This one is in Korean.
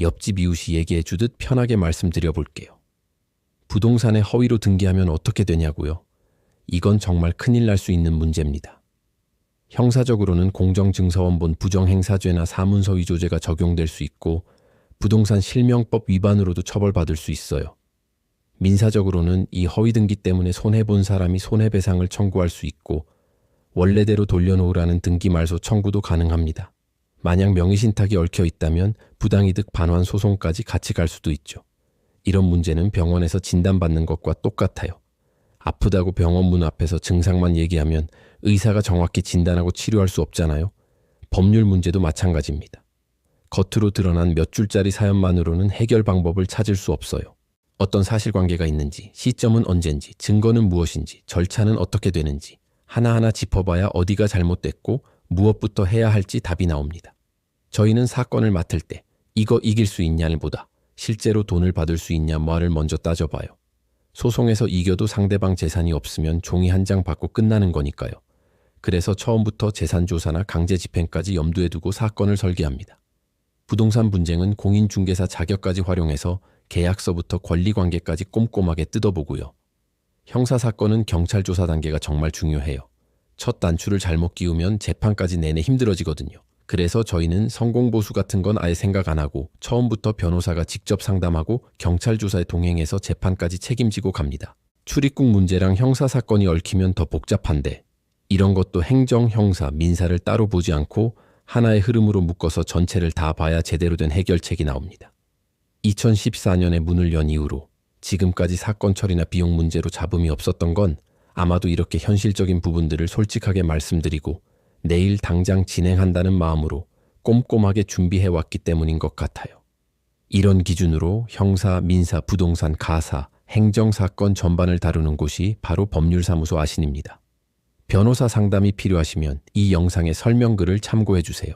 옆집 이웃이 얘기해 주듯 편하게 말씀드려 볼게요. 부동산에 허위로 등기하면 어떻게 되냐고요? 이건 정말 큰일 날 수 있는 문제입니다. 형사적으로는 공정증서원본 부정행사죄나 사문서 위조죄가 적용될 수 있고 부동산 실명법 위반으로도 처벌받을 수 있어요. 민사적으로는 이 허위 등기 때문에 손해본 사람이 손해배상을 청구할 수 있고 원래대로 돌려놓으라는 등기 말소 청구도 가능합니다. 만약 명의신탁이 얽혀 있다면 부당이득 반환 소송까지 같이 갈 수도 있죠. 이런 문제는 병원에서 진단받는 것과 똑같아요. 아프다고 병원 문 앞에서 증상만 얘기하면 의사가 정확히 진단하고 치료할 수 없잖아요. 법률 문제도 마찬가지입니다. 겉으로 드러난 몇 줄짜리 사연만으로는 해결 방법을 찾을 수 없어요. 어떤 사실관계가 있는지, 시점은 언젠지, 증거는 무엇인지, 절차는 어떻게 되는지 하나하나 짚어봐야 어디가 잘못됐고 무엇부터 해야 할지 답이 나옵니다. 저희는 사건을 맡을 때 이거 이길 수 있냐를 보다 실제로 돈을 받을 수 있냐 뭐를 먼저 따져봐요. 소송에서 이겨도 상대방 재산이 없으면 종이 한 장 받고 끝나는 거니까요. 그래서 처음부터 재산 조사나 강제 집행까지 염두에 두고 사건을 설계합니다. 부동산 분쟁은 공인중개사 자격까지 활용해서 계약서부터 권리관계까지 꼼꼼하게 뜯어보고요. 형사사건은 경찰 조사 단계가 정말 중요해요. 첫 단추를 잘못 끼우면 재판까지 내내 힘들어지거든요. 그래서 저희는 성공보수 같은 건 아예 생각 안 하고 처음부터 변호사가 직접 상담하고 경찰 조사에 동행해서 재판까지 책임지고 갑니다. 출입국 문제랑 형사 사건이 얽히면 더 복잡한데 이런 것도 행정, 형사, 민사를 따로 보지 않고 하나의 흐름으로 묶어서 전체를 다 봐야 제대로 된 해결책이 나옵니다. 2014년에 문을 연 이후로 지금까지 사건 처리나 비용 문제로 잡음이 없었던 건 아마도 이렇게 현실적인 부분들을 솔직하게 말씀드리고 내일 당장 진행한다는 마음으로 꼼꼼하게 준비해 왔기 때문인 것 같아요. 이런 기준으로 형사, 민사, 부동산, 가사, 행정사건 전반을 다루는 곳이 바로 법률사무소 아신입니다. 변호사 상담이 필요하시면 이 영상의 설명글을 참고해 주세요.